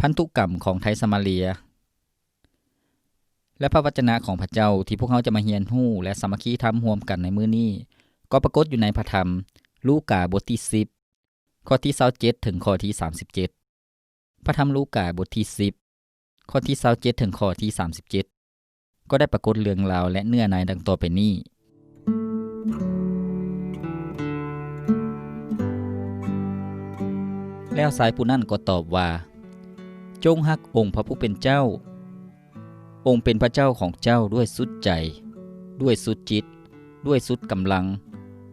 พันธุกรรมของไทยสมาเลีย และพระวจนะของพระเจ้าที่พวกเขาจะมาเรียนรู้ และสามัคคีทำร่วมกันในมื้อนี้ ก็ปรากฏอยู่ในพระธรรม ลูกาบทที่ 10 ข้อที่27ถึงข้อที่ 37 พระธรรมลูกาบทที่ 10 ข้อที่27ถึงข้อที่ 37 ก็ได้ปรากฏเรื่องราวและเนื้อในดังต่อไปนี้แล้วสายผู้นั้นก็ตอบว่า จงฮักองค์พระผู้เป็นเจ้า องค์เป็นพระเจ้าของเจ้าด้วยสุดใจ ด้วยสุดจิต ด้วยสุดกำลัง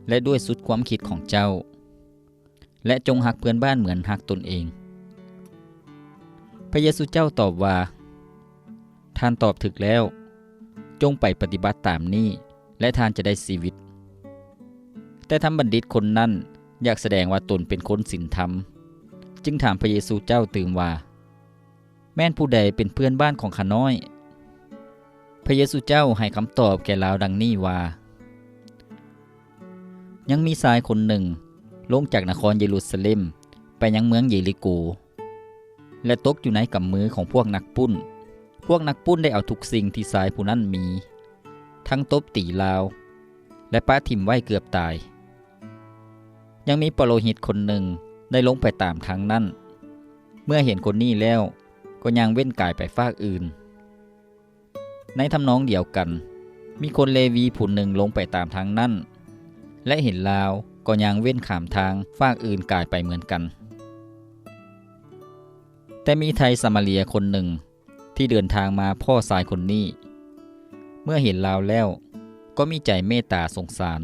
และด้วยสุดความคิดของเจ้า และจงหักเพื่อนบ้านเหมือนหักตนเอง พระเยซูเจ้าตอบว่า ท่านตอบถึกแล้ว จงไปปฏิบัติตามนี้ และท่านจะได้ชีวิต แต่ทำบัณฑิตคนนั้นอยากแสดงว่าตนเป็นคนศีลธรรม จึงถามพระเยซูเจ้าตื่มว่า แม่นผู้ใดเป็นเพื่อนบ้านของข้าน้อย พระเยซูเจ้าให้คำตอบแก่ลาวดังนี้ว่า ยังมีชายคนหนึ่ง ลงจากนครเยรูซาเล็ม ไปยังเมืองเยริโก และตกอยู่ในกำมือของพวกนักปุ้น พวกนักปุ้นได้เอาทุกสิ่งที่ชายผู้นั้นมี ทั้งตบตีลาว และป้าทิมไว้เกือบตาย ยังมีปโลหิตคนหนึ่งได้ลงไปตามทางนั้น เมื่อเห็นคนนี้แล้ว ก็ยังเว้นกายไปฟากอื่น ในทำนองเดียวกัน มีคนเลวีผู้หนึ่งลงไปตามทางนั้นและเห็นลาวก็ยังเว้นขามทางฟากอื่นกายไปเหมือนกัน แต่มีไทยสมาเลียคนหนึ่งที่เดินทางมาพ่อสายคนนี้ เมื่อเห็นลาวแล้วก็มีใจเมตตาสงสาร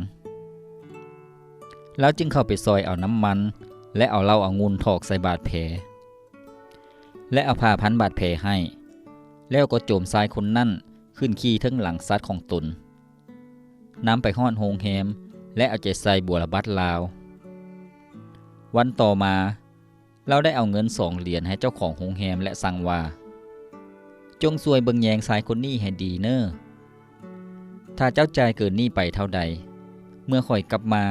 แล้วจึงเข้าไปซอยเอาน้ำมัน และเอาเหล้าอางุ่นถอกใส่บาดแผล และเอาผ้าพันบาดแผลให้ แล้วก็โจมทรายคนนั่นขึ้นขี่ทั้งหลังซัดของตนนำไปห้อนโฮงแฮม และเอาใจใส่บัวระบัดลาว วันต่อมา เราได้เอาเงินสองเหรียญให้เจ้าของโฮงแฮมและสั่งว่า จงสวยเบิงแยงทรายคนนี้ให้ดีเนอ้อถ้าเจ้าจ่ายเกินนี้ไปเท่าใด เมื่อข่อยกลับมา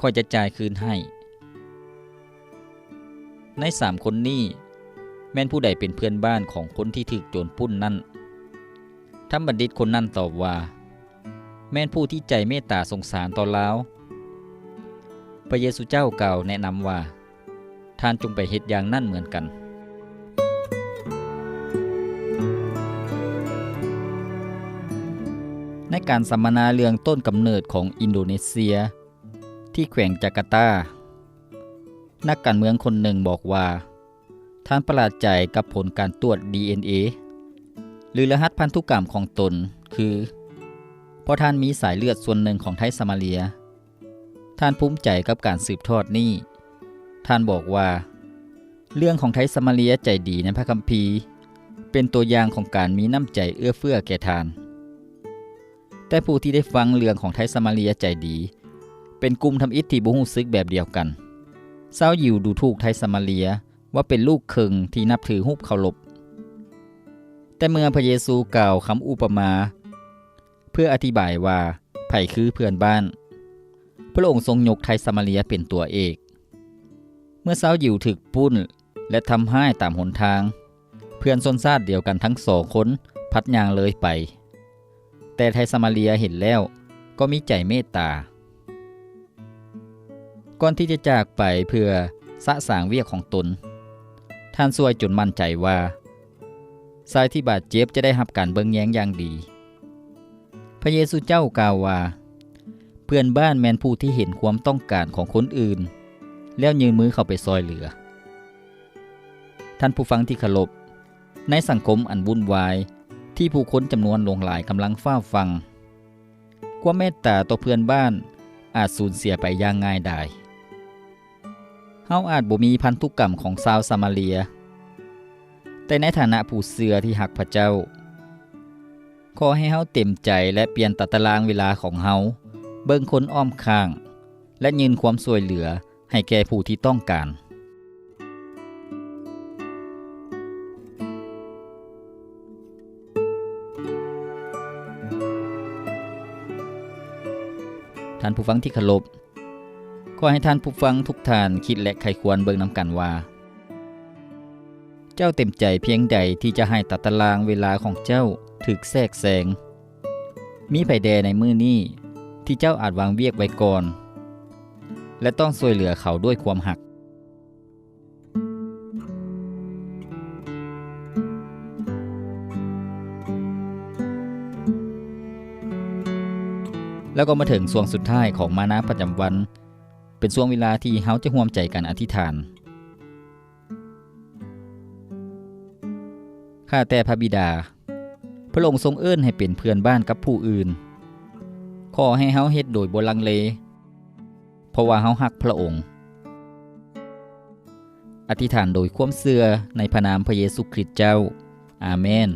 ค่อยจะจ่ายคืนให้ ในสามคนนี้ แม่นผู้ใดเป็นเพื่อนบ้านของคนที่ถึกโจรปุ้นนั่นท่านบัณฑิตคนนั้นตอบว่า แม่นผู้ที่ใจเมตตาสงสารต่อลาวพระเยซูเจ้ากล่าวแนะนำว่า ท่านจงไปเฮ็ดอย่างนั่นเหมือนกัน ในการสัมมนาเรื่องต้นกำเนิดของอินโดนีเซีย ที่แขวงจาการ์ตา นักการเมืองคนหนึ่งบอกว่า ท่านประหลาดใจกับผลการตรวจ DNA หรือรหัสพันธุกรรมของตน คือ เพราะท่านมีสายเลือดส่วนหนึ่งของไทยสมาเลีย ท่านภูมิใจกับการสืบทอดนี้ ท่านบอกว่า เรื่องของไทยสมาเลียใจดีในพระคัมภีร์ เป็นตัวอย่างของการมีน้ำใจเอื้อเฟื้อแก่ทาน แต่ผู้ที่ได้ฟังเรื่องของไทยสมาเลียใจดี เป็นกลุ่มทำอิที่บ่ฮู้ซึกแบบเดียวกันเศร้ายิวดูถูกไทยสมาเลีย ว่าเป็นลูกเคิงที่นับถือรูปเคารพแต่เมื่อพระเยซูกล่าวคำอุปมา เพื่ออธิบายว่าไผ่คือเพื่อนบ้าน พระองค์ทรงยกไทยสมาเลียเป็นตัวเอก เมื่อเศร้ายิวถึกปุ้นและทำให้ตามหนทาง เพื่อนสนซาดเดียวกันทั้งสองคนพัดยางเลยไป แต่ไทยสมาเลียเห็นแล้วก็มีใจเมตตา ก่อนที่จะจากไปเพื่อสะสางเวียกของตน ท่านสวยจนมั่นใจว่าสายที่บาดเจ็บจะได้รับการเบิงแย้งอย่างดี พระเยซูเจ้ากล่าวว่า เพื่อนบ้านแมนผู้ที่เห็นความต้องการของคนอื่น แล้วยืนมือเข้าไปซอยเหลือ ท่านผู้ฟังที่เคารพในสังคมอันวุ่นวายที่ผู้คนจำนวนหลงหลายกำลังเฝ้าฟัง ความเมตตาต่อเพื่อนบ้านอาจสูญเสียไปอย่างง่ายดาย เฮาอาจบ่มีพันธุกรรมของชาวซามาเรีย แต่ในฐานะผู้เสือที่หักพระเจ้า ขอให้เฮาเต็มใจและเปลี่ยนตัดตารางเวลาของเฮาเบิ่งคนอ้อมข้าง และยืนความสวยเหลือให้แก่ผู้ที่ต้องการท่านผู้ฟังที่เคารพ ขอให้ท่านผู้ฟังทุกท่านคิดและไขควรเบิ่งนำกันว่า เจ้าเต็มใจเพียงใดที่จะให้ตัดตารางเวลาของเจ้าถึกแทรกแสงมีไผแดในมือนี้ที่เจ้าอาจวางเวียกไว้ก่อน และต้องสวยเหลือเขาด้วยความหัก แล้วก็มาถึงส่วงสุดท้ายของมานาประจำวัน เป็นช่วงเวลาที่เฮาจะร่วมใจกันอธิษฐาน ข้าแต่พระบิดา พระองค์ทรงเอิ้นให้เป็นเพื่อนบ้านกับผู้อื่น ขอให้เฮาเฮ็ดโดยบ่ลังเล เพราะว่าเฮาฮักพระองค์ อธิษฐานโดยความเสื่อในพระนามพระเยซูคริสต์เจ้า อาเมน